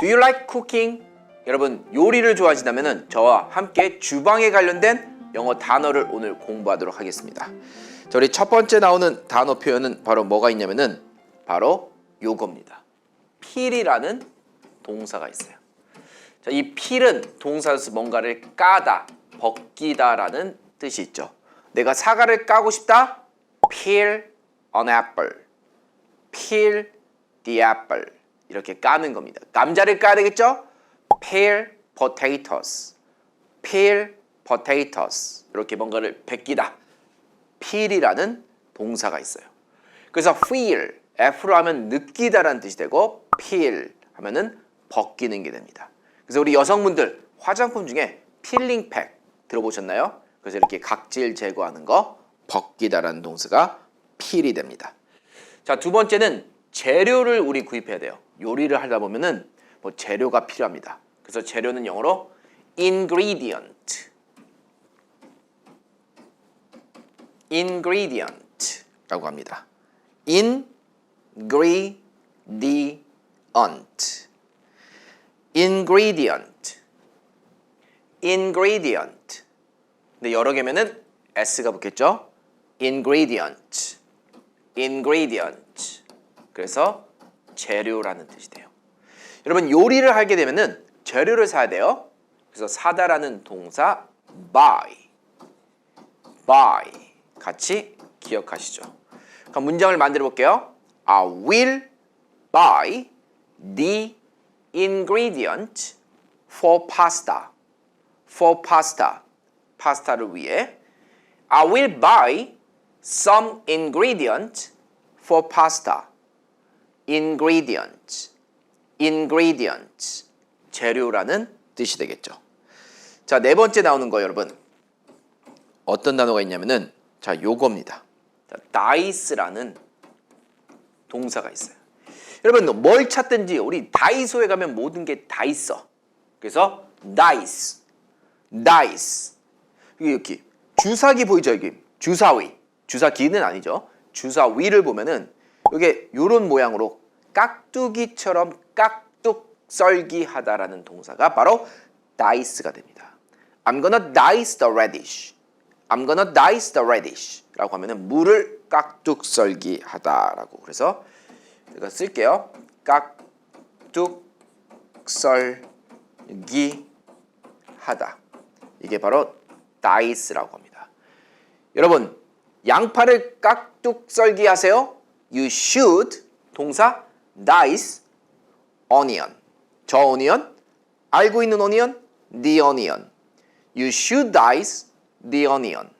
Do you like cooking? 여러분 요리를 좋아하신다면 저와 함께 주방에 관련된 영어 단어를 오늘 공부하도록 하겠습니다. 자, 우리 첫 번째 나오는 단어 표현은 바로 뭐가 있냐면은 바로 요겁니다. 필이라는 동사가 있어요. 자, 이 필은 동사에서 뭔가를 까다, 벗기다라는 뜻이 있죠. 내가 사과를 까고 싶다. peel an apple. peel the apple. 이렇게 까는 겁니다. 감자를 까야 되겠죠? peel potatoes. peel potatoes. 이렇게 뭔가를 벗기다. peel이라는 동사가 있어요. 그래서 feel, F로 하면 느끼다라는 뜻이 되고 peel 하면은 벗기는 게 됩니다. 그래서 우리 여성분들 화장품 중에 필링 팩 들어보셨나요? 그래서 이렇게 각질 제거하는 거 벗기다라는 동사가 peel이 됩니다. 자, 두 번째는 재료를 우리 구입해야 돼요. 요리를 하다 보면은 뭐 재료가 필요합니다. 그래서 재료는 영어로 ingredient. ingredient라고 합니다. ingredient. ingredient. ingredient. 근데 여러 개면은 s가 붙겠죠? ingredient. ingredient. 그래서 재료라는 뜻이 돼요. 여러분 요리를 하게 되면은 재료를 사야 돼요. 그래서 사다라는 동사 buy. buy 같이 기억하시죠. 그럼 문장을 만들어 볼게요. I will buy the ingredient for pasta. for pasta. 파스타를 위해 I will buy some ingredient for pasta. Ingredient. ingredient. 재료라는 뜻이 되겠죠. 자, 네 번째 나오는 거 여러분. 어떤 단어가 있냐면은 자, 요겁니다. 자, dice라는 동사가 있어요. 여러분 뭘 찾든지 우리 다이소에 가면 모든 게 다 있어. 그래서 dice, dice. 이렇게 주사기 보이죠 여기 주사위, 주사기는 아니죠. 주사위를 보면은 이게 요런 모양으로 깍두기처럼 깍둑 썰기하다라는 동사가 바로 dice가 됩니다. I'm gonna dice the radish. I'm gonna dice the radish라고 하면은 물을 깍둑 썰기 하다라고. 그래서 제가 쓸게요. 깍둑 썰기 하다. 이게 바로 dice라고 합니다. 여러분, 양파를 깍둑 썰기 하세요. You should 동사 dice onion. 저 onion 알고 있는 onion the onion. You should dice the onion.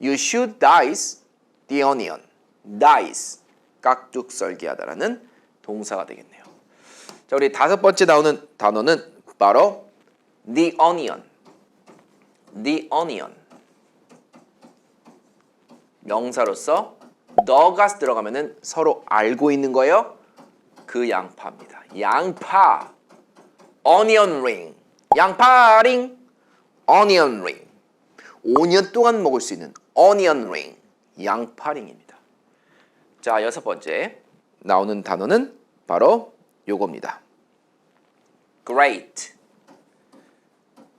You should dice the onion. dice 깍둑 썰기하다라는 동사가 되겠네요. 자, 우리 다섯 번째 나오는 단어는 바로 the onion. the onion. 명사로서 너가 들어가면은 서로 알고 있는 거예요. 그 양파입니다. 양파. onion ring. 양파 링. onion ring. 5년 동안 먹을 수 있는 onion ring. 양파 링입니다. 자, 여섯 번째 나오는 단어는 바로 요겁니다. great.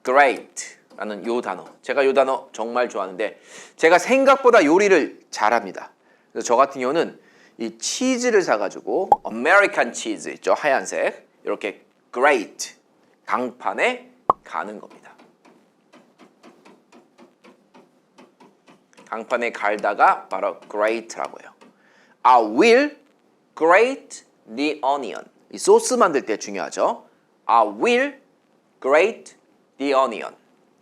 great 라는 요 단어. 제가 요 단어 정말 좋아하는데 제가 생각보다 요리를 잘합니다. 그래서 저 같은 경우는 이 치즈를 사가지고 아메리칸 치즈 있죠 하얀색 이렇게 great 강판에 가는 겁니다. 강판에 갈다가 바로 grate라고 해요. I will grate the onion. 이 소스 만들 때 중요하죠. I will grate the onion.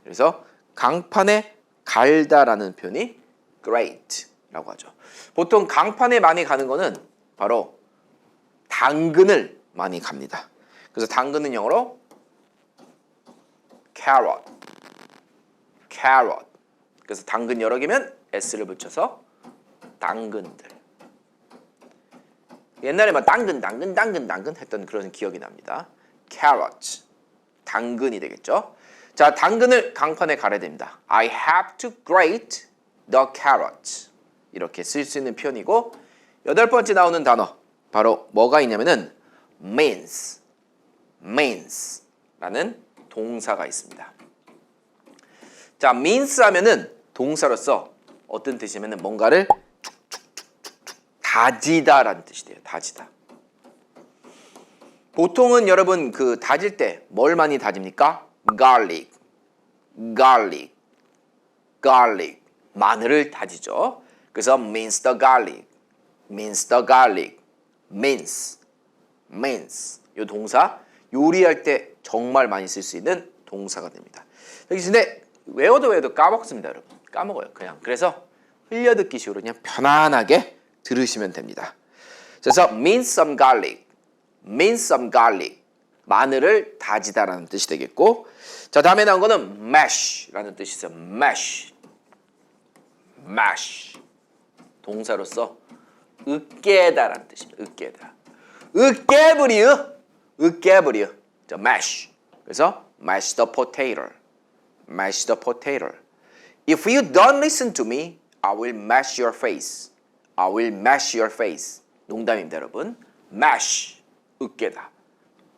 그래서 강판에 갈다라는 표현이 grate 라고 하죠. 보통 강판에 많이 가는 거는 바로 당근을 많이 갑니다. 그래서 당근은 영어로 carrot, carrot. 그래서 당근 여러 개면 s를 붙여서 당근들. 옛날에 막 당근, 당근, 당근, 당근 했던 그런 기억이 납니다. carrot, 당근이 되겠죠. 자, 당근을 강판에 갈아야 됩니다. I have to grate the carrot. 이렇게 쓸 수 있는 표현이고 여덟 번째 나오는 단어 바로 뭐가 있냐면은 mince, means라는 동사가 있습니다. 자, means 하면은 동사로서 어떤 뜻이냐면은 뭔가를 다지다라는 뜻이 돼요. 다지다. 보통은 여러분 그 다질 때 뭘 많이 다집니까? garlic, garlic, garlic. 마늘을 다지죠. 그래서 mince the garlic, mince the garlic, mince, mince. 이 동사 요리할 때 정말 많이 쓸 수 있는 동사가 됩니다. 여기 근데 외워도 외워도 까먹습니다, 여러분. 까먹어요, 그냥. 그래서 흘려듣기 식으로 그냥 편안하게 들으시면 됩니다. 그래서 mince some garlic, mince some garlic. 마늘을 다지다라는 뜻이 되겠고, 자 다음에 나온 거는 mash라는 뜻이 있어요. mash, mash. 동사로서 으깨다라는 뜻입니다. 으깨다. 으깨부리으, 으깨부리으. 자 mash. 그래서 mash the potato. mash the potato. If you don't listen to me, I will mash your face. I will mash your face. 농담입니다, 여러분. mash, 으깨다.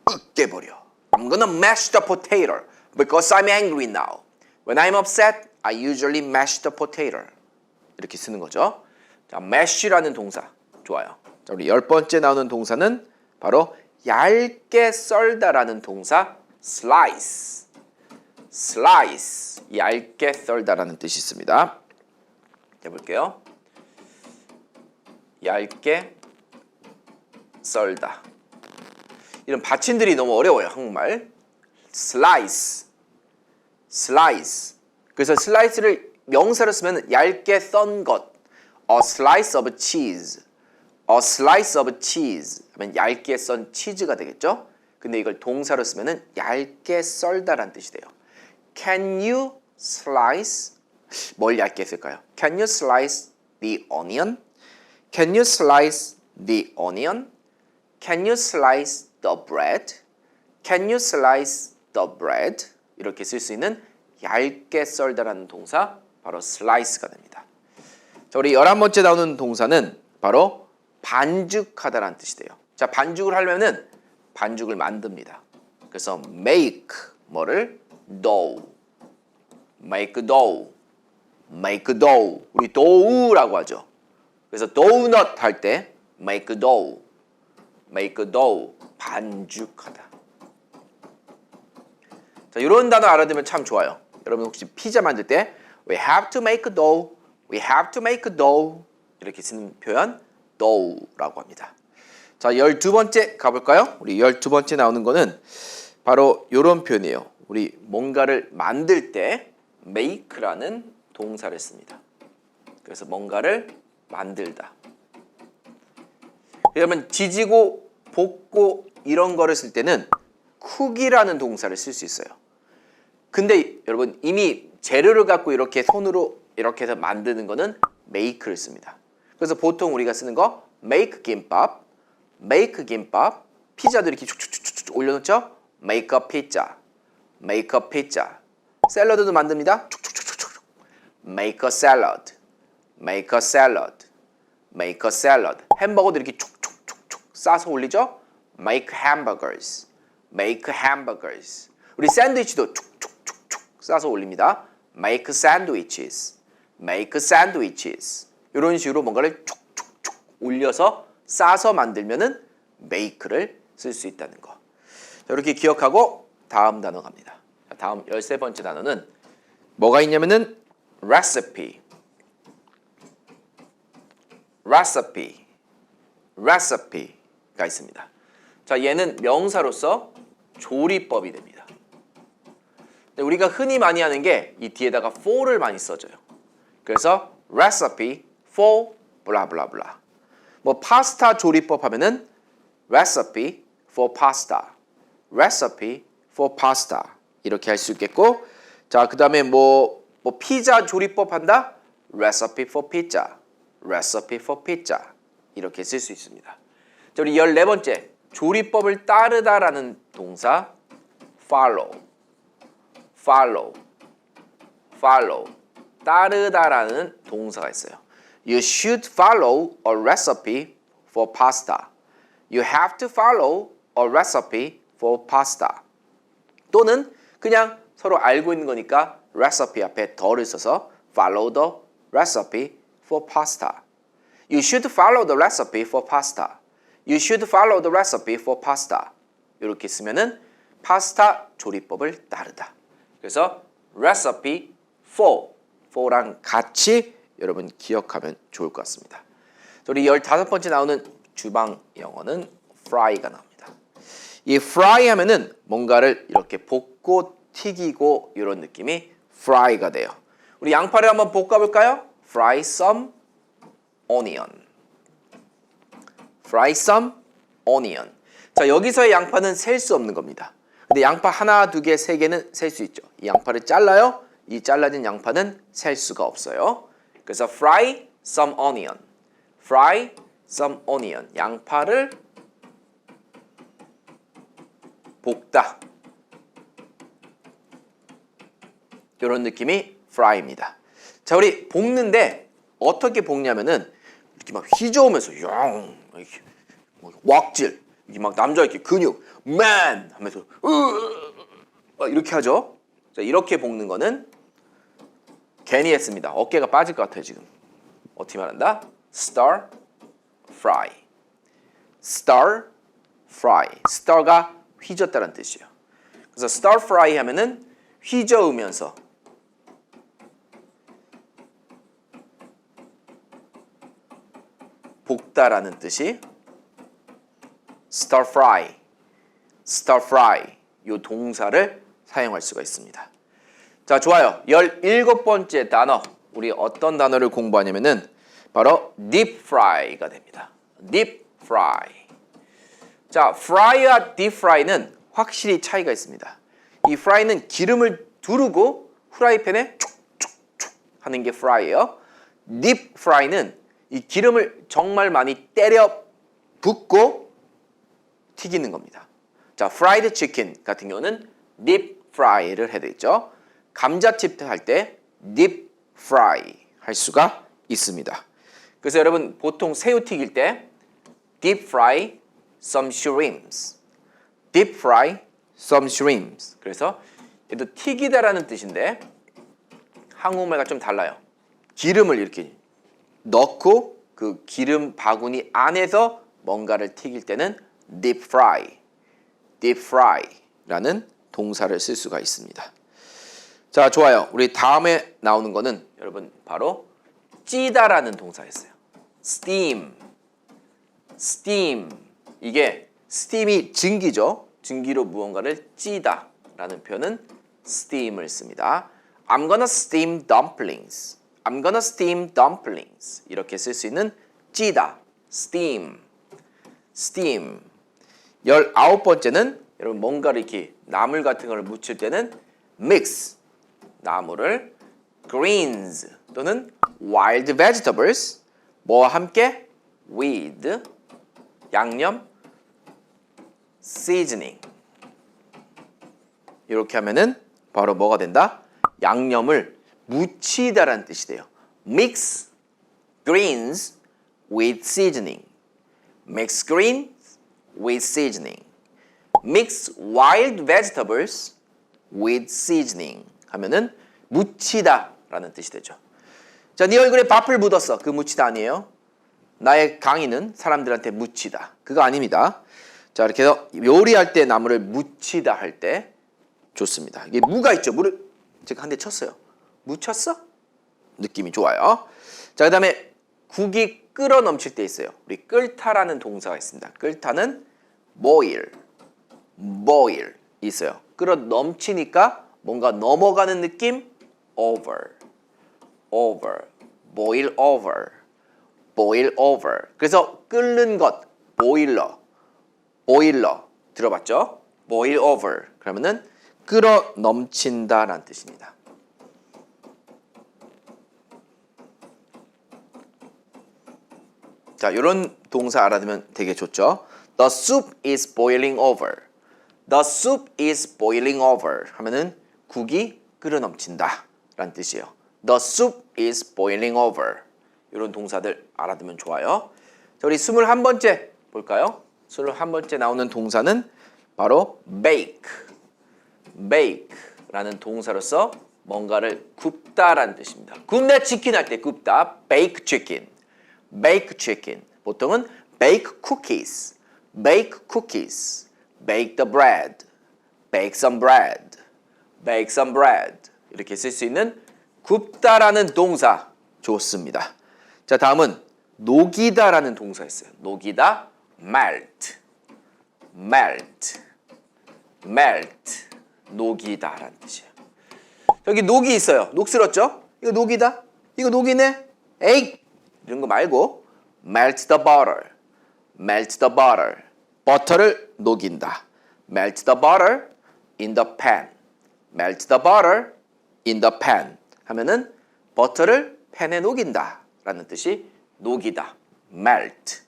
으깨버려. I'm gonna mash the potato because I'm angry now. When I'm upset, I usually mash the potato. 이렇게 쓰는 거죠. 자, mash라는 동사 좋아요. 자, 우리 열 번째 나오는 동사는 바로 얇게 썰다라는 동사 slice. slice 얇게 썰다라는 뜻이 있습니다. 해볼게요. 얇게 썰다. 이런 받침들이 너무 어려워요 한국말. slice, slice. 그래서 슬라이스를 명사로 쓰면 얇게 썬 것. A slice of cheese. A slice of cheese. 하면 얇게 썬 치즈가 되겠죠? 근데 이걸 동사로 쓰면은 얇게 썰다라는 뜻이 돼요. Can you slice? 뭘 얇게 쓸까요? Can you slice the onion? Can you slice the onion? Can you slice the bread? Can you slice the bread? 이렇게 쓸 수 있는 얇게 썰다라는 동사 바로 slice가 됩니다. 자, 우리 열한 번째 나오는 동사는 바로 반죽하다라는 뜻이 돼요. 자, 반죽을 하려면은 반죽을 만듭니다. 그래서 make 뭐를 dough, make dough, make dough. 우리 dough라고 하죠. 그래서 donut 할 때 make dough, make dough 반죽하다. 자, 이런 단어 알아두면 참 좋아요. 여러분 혹시 피자 만들 때 we have to make dough, we have to make dough 이렇게 쓰는 표현 dough라고 합니다. 자, 열두 번째 가볼까요? 우리 열두 번째 나오는 거는 바로 이런 표현이에요. 우리 뭔가를 만들 때 make라는 동사를 씁니다. 그래서 뭔가를 만들다. 그러면 지지고 볶고 이런 거를 쓸 때는 쿡이라는 동사를 쓸 수 있어요. 근데 여러분 이미 재료를 갖고 이렇게 손으로 이렇게 해서 만드는 거는 make를 씁니다. 그래서 보통 우리가 쓰는 거 make 김밥, make 김밥, 피자도 이렇게 축축축축 올려놓죠? make a pizza, make a pizza. 샐러드도 만듭니다. 축축축축축. make a salad, make a salad, make a salad. 햄버거도 이렇게 축축축축 싸서 올리죠? make hamburgers, make hamburgers. 우리 샌드위치도 축축축축 싸서 올립니다. make sandwiches, make sandwiches. 이런 식으로 뭔가를 축축축 올려서 싸서 만들면은 make를 쓸 수 있다는 거. 자, 이렇게 기억하고 다음 단어 갑니다. 자, 다음 열세 번째 단어는 뭐가 있냐면은 recipe, recipe, recipe가 있습니다. 자, 얘는 명사로서 조리법이 됩니다. 우리가 흔히 많이 하는 게 이 뒤에다가 for를 많이 써줘요. 그래서 recipe for 블라블라블라. 뭐 파스타 조리법 하면은 recipe for pasta, recipe for pasta 이렇게 할 수 있겠고, 자 그다음에 뭐, 뭐 피자 조리법 한다, recipe for pizza, recipe for pizza 이렇게 쓸 수 있습니다. 자 우리 열네 번째 조리법을 따르다라는 동사 follow, follow, follow 따르다라는 동사가 있어요. You should follow a recipe for pasta. You have to follow a recipe for pasta. 또는 그냥 서로 알고 있는 거니까 recipe 앞에 더를 써서 follow the recipe for pasta. You should follow the recipe for pasta. You should follow the recipe for pasta. 이렇게 쓰면은 파스타 조리법을 따르다. 그래서 recipe for, for랑 같이 여러분 기억하면 좋을 것 같습니다. 자, 우리 15번째 나오는 주방 영어는 fry가 나옵니다. 이 fry 하면은 뭔가를 이렇게 볶고 튀기고 이런 느낌이 fry가 돼요. 우리 양파를 한번 볶아 볼까요? fry some onion. fry some onion. 자, 여기서의 양파는 셀 수 없는 겁니다. 근데 양파 하나, 두 개, 세 개는 셀 수 있죠. 이 양파를 잘라요. 이 잘라진 양파는 셀 수가 없어요. 그래서 fry some onion. fry some onion. 양파를 볶다. 이런 느낌이 fry입니다. 자, 우리 볶는데 어떻게 볶냐면은 이렇게 막 휘저으면서 영 이렇게 뭐 왁질 이게 막 남자 이렇게 근육 man 하면서 으막 이렇게 하죠. 자, 이렇게 볶는 거는 괜히 했습니다. 어깨가 빠질 것 같아요 지금. 어떻게 말한다? stir fry. stir fry. stir가 휘젓다라는 뜻이에요. 그래서 stir fry 하면은 휘저으면서 볶다라는 뜻이 stir fry, stir fry 요 동사를 사용할 수가 있습니다. 자, 좋아요. 17번째 단어. 우리 어떤 단어를 공부하냐면은 바로 deep fry가 됩니다. deep fry. 자, fry와 deep fry는 확실히 차이가 있습니다. 이 fry는 기름을 두르고 후라이팬에 촉촉촉 하는 게 fry예요. deep fry는 이 기름을 정말 많이 때려 붓고 튀기는 겁니다. 자, 프라이드 치킨 같은 경우는 deep fry를 해야 되겠죠. 감자칩 할 때 deep fry 할 수가 있습니다. 그래서 여러분 보통 새우 튀길 때 deep fry some shrimps. deep fry some shrimps. 그래서 얘도 튀기다라는 뜻인데 한국말과 좀 달라요. 기름을 이렇게 넣고 그 기름 바구니 안에서 뭔가를 튀길 때는 deep fry, deep fry라는 동사를 쓸 수가 있습니다. 자, 좋아요. 우리 다음에 나오는 거는 여러분 바로 찌다라는 동사였어요. steam, steam 이게 steam이 증기죠. 증기로 무언가를 찌다라는 표현은 steam을 씁니다. I'm gonna steam dumplings. I'm gonna steam dumplings. 이렇게 쓸 수 있는 찌다, steam, steam. 열아홉 번째는 여러분 뭔가를 이렇게 나물 같은 걸 묻힐 때는 mix. 나물을 greens 또는 wild vegetables 뭐와 함께 with 양념 seasoning 이렇게 하면은 바로 뭐가 된다? 양념을 묻히다라는 뜻이 돼요. Mix greens with seasoning. Mix greens with seasoning. Mix wild vegetables with seasoning. 하면은 묻히다라는 뜻이 되죠. 자, 네 얼굴에 밥을 묻었어. 그 묻히다 아니에요. 나의 강의는 사람들한테 묻히다. 그거 아닙니다. 자, 이렇게 해서 요리할 때 나물을 묻히다 할 때 좋습니다. 이게 무가 있죠. 물을 제가 한 대 쳤어요. 묻혔어? 느낌이 좋아요. 자, 그다음에 국이 끓어 넘칠 때 있어요. 우리 끓다라는 동사가 있습니다. 끓다는 boil, boil 있어요. 끓어 넘치니까 뭔가 넘어가는 느낌 over, over, boil over, boil over. 그래서 끓는 것 boiler, boiler 들어봤죠? boil over 그러면은 끓어 넘친다 라는 뜻입니다. 자, 이런 동사 알아두면 되게 좋죠. The soup is boiling over. The soup is boiling over 하면은 국이 끓어 넘친다 라는 뜻이에요. The soup is boiling over. 이런 동사들 알아두면 좋아요. 자, 우리 21번째 볼까요? 21번째 나오는 동사는 바로 bake. bake라는 동사로서 뭔가를 굽다라는 뜻입니다. 굽다 치킨 할 때 굽다 bake chicken. bake chicken. 보통은 bake cookies. bake cookies. bake the bread. bake some bread. Bake some bread. 이렇게 쓸 수 있는 굽다라는 동사 좋습니다. 자, 다음은 녹이다라는 동사 있어요. 녹이다 melt. melt. melt. 녹이다라는 뜻이에요. 여기 녹이 있어요. 녹슬었죠? 이거 녹이다. 이거 녹이네. 에이 이런 거 말고 melt the butter. melt the butter. 버터를 녹인다. melt the butter in the pan. Melt the butter in the pan 하면은 버터를 팬에 녹인다 라는 뜻이 녹이다. melt.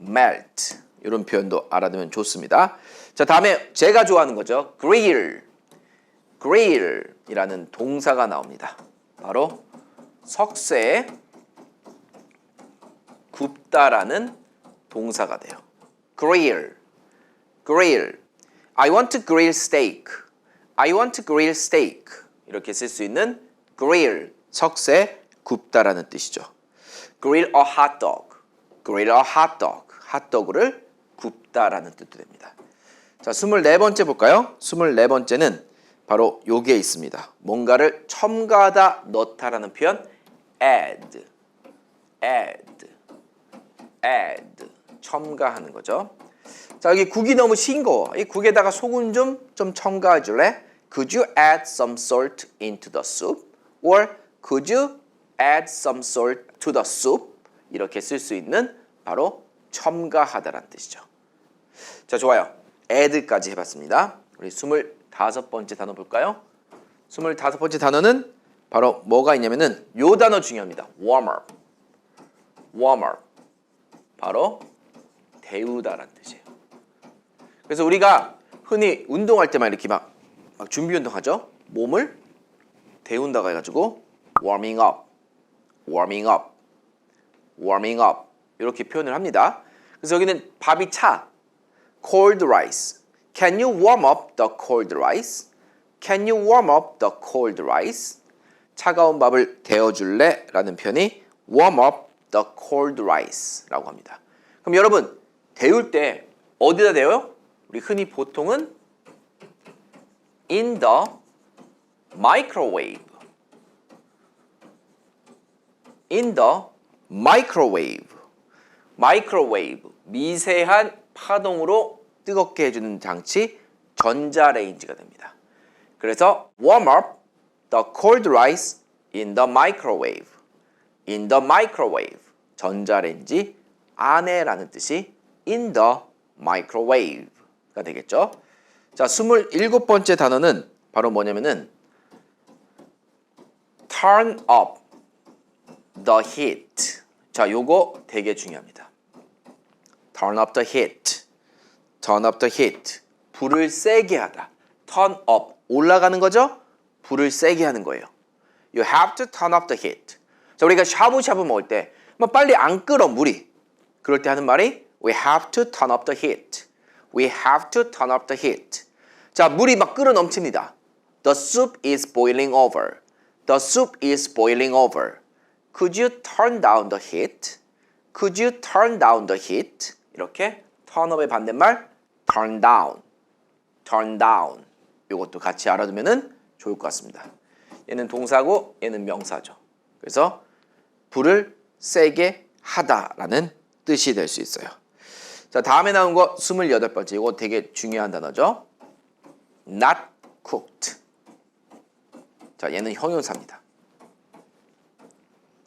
melt. 이런 표현도 알아두면 좋습니다. 자, 다음에 제가 좋아하는 거죠. grill. grill이라는 동사가 나옵니다. 바로 석쇠에 굽다라는 동사가 돼요. grill. grill. I want to grill steak. I want to grill steak. 이렇게 쓸 수 있는 grill. 석쇠 굽다라는 뜻이죠. grill a hot dog. grill a hot dog. 핫도그를 굽다라는 뜻도 됩니다. 자, 24번째 볼까요? 24번째는 바로 요게 있습니다. 뭔가를 첨가하다, 넣다라는 표현 add. add. add. 첨가하는 거죠. 자, 여기 국이 너무 싱거워. 이 국에다가 소금 좀, 좀 첨가해 줄래? Could you add some salt into the soup? Or could you add some salt to the soup? 이렇게 쓸 수 있는 바로 첨가하다라는 뜻이죠. 자, 좋아요. add까지 해봤습니다. 우리 25번째 단어 볼까요? 25번째 단어는 바로 뭐가 있냐면은 요 단어 중요합니다. warm up. warm up. 바로 데우다라는 뜻이에요. 그래서 우리가 흔히 운동할 때만 이렇게 막, 막 준비 운동하죠. 몸을 데운다고 해가지고 warming up, warming up, warming up 이렇게 표현을 합니다. 그래서 여기는 밥이 차, cold rice. Can you warm up the cold rice? Can you warm up the cold rice? 차가운 밥을 데워줄래? 라는 표현이 warm up the cold rice라고 합니다. 그럼 여러분 데울 때 어디다 데워요? 우리 흔히 보통은 in the microwave. in the microwave. microwave. 미세한 파동으로 뜨겁게 해주는 장치 전자레인지가 됩니다. 그래서 warm up the cold rice in the microwave. in the microwave. 전자레인지 안에라는 뜻이 in the microwave 가 되겠죠. 자, 27번째 단어는 바로 뭐냐면은 turn up the heat. 자, 요거 되게 중요합니다. turn up the heat. turn up the heat. 불을 세게 하다. turn up. 올라가는 거죠? 불을 세게 하는 거예요. You have to turn up the heat. 자, 우리가 샤브샤브 먹을 때, 뭐 빨리 안 끓어, 물이. 그럴 때 하는 말이 We have to turn up the heat. We have to turn up the heat. 자, 물이 막 끓어 넘칩니다. The soup is boiling over. The soup is boiling over. Could you turn down the heat? Could you turn down the heat? 이렇게 turn up의 반대말 turn down. turn down. 이것도 같이 알아두면은 좋을 것 같습니다. 얘는 동사고 얘는 명사죠. 그래서 불을 세게 하다라는 뜻이 될 수 있어요. 자, 다음에 나온 거 28번째. 이거 되게 중요한 단어죠. not cooked. 자, 얘는 형용사입니다.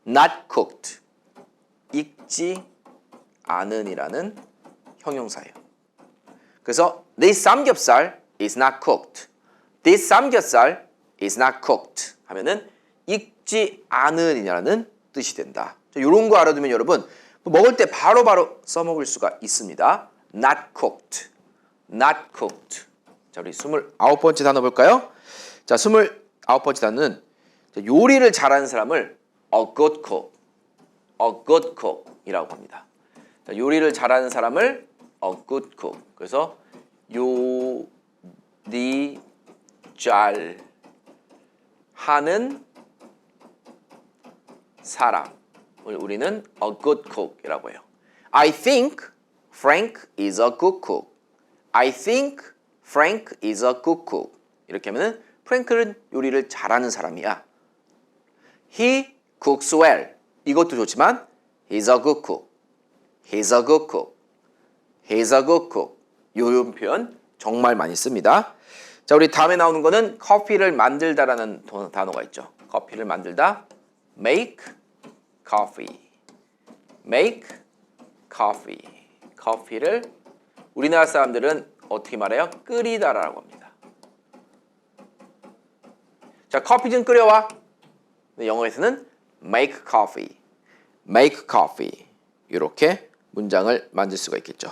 not cooked. 익지 않은이라는 형용사예요. 그래서 this 삼겹살 is not cooked. this 삼겹살 is not cooked 하면은 익지 않은이라는 뜻이 된다. 이런 거 알아두면 여러분 먹을 때 바로바로 바로 써먹을 수가 있습니다. not cooked. not cooked. 자, 우리 29번째 단어 볼까요? 자, 29번째 단어는 요리를 잘하는 사람을 a good cook. a good cook 이라고 합니다. 자, 요리를 잘하는 사람을 a good cook. 그래서 요리 잘 하는 사람. 우리는 a good cook이라고 해요. I think Frank is a good cook. I think Frank is a good cook. 이렇게 하면은 프랭크는 요리를 잘하는 사람이야. He cooks well. 이것도 좋지만 he's a good cook. He's a good cook. He's a good cook. 요런 표현 정말 많이 씁니다. 자, 우리 다음에 나오는 거는 커피를 만들다라는 도- 단어가 있죠. 커피를 만들다. make coffee. make coffee. 커피를 우리나라 사람들은 어떻게 말해요? 끓이다라고 합니다. 자, 커피 좀 끓여와. 영어에서는 make coffee. make coffee. 이렇게 문장을 만들 수가 있겠죠.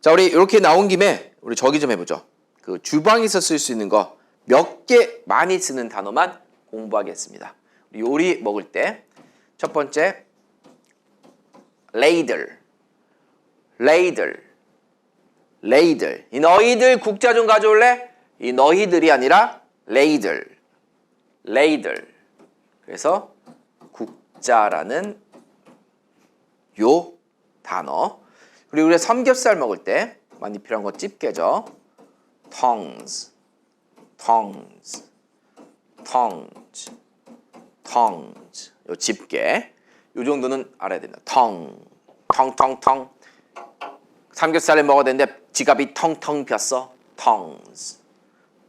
자, 우리 이렇게 나온 김에 우리 저기 좀 해보죠. 그 주방에서 쓸 수 있는 거 몇 개 많이 쓰는 단어만 공부하겠습니다. 요리 먹을 때 첫 번째 ladle, ladle, ladle. 이 너희들 국자 좀 가져올래? 이 너희들이 아니라 ladle, ladle. 그래서 국자라는 요 단어. 그리고 우리 삼겹살 먹을 때 많이 필요한 거 집게죠. tongs, tongs, tongs, tongs. 요 집게. 요 정도는 알아야 된다. 텅, 텅텅텅. 삼겹살을 먹어야 되는데 지갑이 텅텅 폈어. tongs,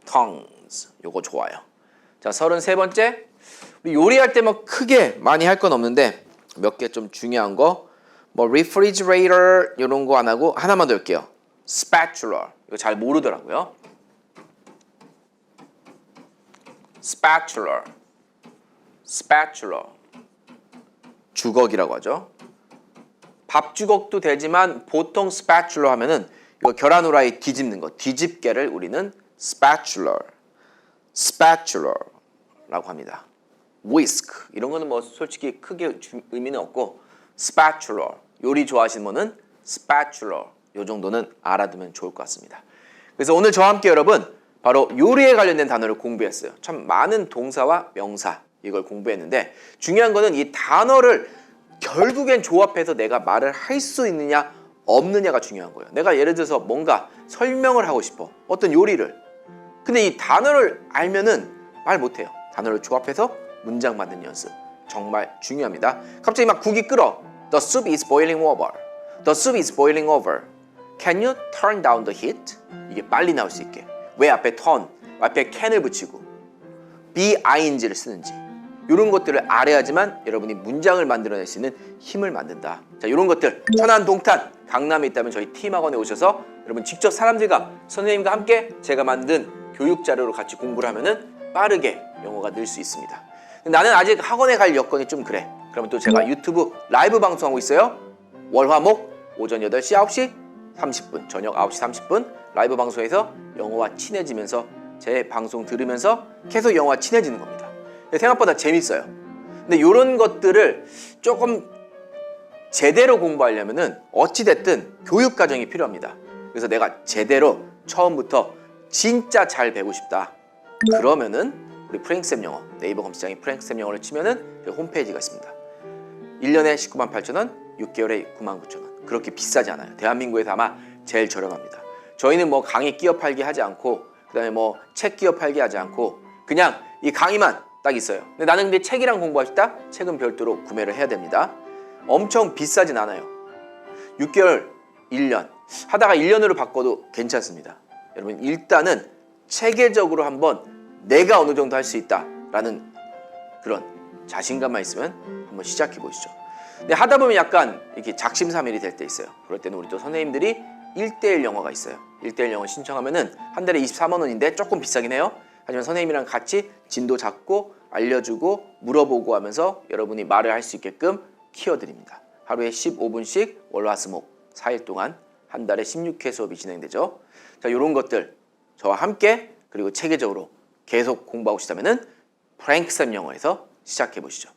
tongs. 요거 좋아요. 자, 서른세 번째. 우리 요리할 때 뭐 크게 많이 할 건 없는데 몇 개 좀 중요한 거. 뭐 refrigerator 이런 거 안 하고 하나만 더 할게요. spatula. 이거 잘 모르더라고요. spatula. spatula. 주걱이라고 하죠. 밥 주걱도 되지만 보통 spatula 하면은 이거 계란 후라이 뒤집는 거 뒤집개를 우리는 spatula, spatula라고 합니다. whisk 이런 거는 뭐 솔직히 크게 주- 의미는 없고 spatula 요리 좋아하시는 분은 spatula 요 정도는 알아두면 좋을 것 같습니다. 그래서 오늘 저와 함께 여러분 바로 요리에 관련된 단어를 공부했어요. 참 많은 동사와 명사 이걸 공부했는데 중요한 거는 이 단어를 결국엔 조합해서 내가 말을 할 수 있느냐 없느냐가 중요한 거예요. 내가 예를 들어서 뭔가 설명을 하고 싶어 어떤 요리를 근데 이 단어를 알면은 말 못해요. 단어를 조합해서 문장 만드는 연습 정말 중요합니다. 갑자기 막 국이 끓어. The soup is boiling over. The soup is boiling over. Can you turn down the heat? 이게 빨리 나올 수 있게. 왜 앞에 turn, 앞에 can을 붙이고 being를 쓰는지 이런 것들을 알아야지만 여러분이 문장을 만들어낼 수 있는 힘을 만든다. 자, 이런 것들 천안 동탄 강남에 있다면 저희 팀학원에 오셔서 여러분 직접 사람들과 선생님과 함께 제가 만든 교육 자료로 같이 공부를 하면은 빠르게 영어가 늘 수 있습니다. 나는 아직 학원에 갈 여건이 좀 그래. 그러면 또 제가 유튜브 라이브 방송하고 있어요. 월화목 오전 8시 9시 30분 저녁 9시 30분 라이브 방송에서 영어와 친해지면서 제 방송 들으면서 계속 영어와 친해지는 겁니다. 근데 생각보다 재밌어요. 근데 이런 것들을 조금 제대로 공부하려면은 어찌 됐든 교육 과정이 필요합니다. 그래서 내가 제대로 처음부터 진짜 잘 배우고 싶다. 그러면은 우리 프랭크쌤 영어 네이버 검색창에 프랭크쌤 영어를 치면은 저희 홈페이지가 있습니다. 1년에 19만 8천 원, 6개월에 9만 9천 원. 그렇게 비싸지 않아요. 대한민국에서 아마 제일 저렴합니다. 저희는 뭐 강의 끼어 팔기 하지 않고 그다음에 뭐 책 끼어 팔기 하지 않고 그냥 이 강의만 딱 있어요. 근데 나는 근데 책이랑 공부하고 싶다? 책은 별도로 구매를 해야 됩니다. 엄청 비싸진 않아요. 6개월, 1년 하다가 1년으로 바꿔도 괜찮습니다. 여러분 일단은 체계적으로 한번 내가 어느 정도 할 수 있다 라는 그런 자신감만 있으면 한번 시작해 보시죠. 근데 하다 보면 약간 이렇게 작심삼일이 될 때 있어요. 그럴 때는 우리 또 선생님들이 1대1 영어가 있어요. 1대1 영어 신청하면은 한 달에 24만 원인데 조금 비싸긴 해요. 하지만 선생님이랑 같이 진도 잡고 알려주고 물어보고 하면서 여러분이 말을 할 수 있게끔 키워드립니다. 하루에 15분씩 월화수목 4일 동안 한 달에 16회 수업이 진행되죠. 자, 이런 것들 저와 함께 그리고 체계적으로 계속 공부하고 싶다면은 프랭크쌤 영어에서 시작해 보시죠.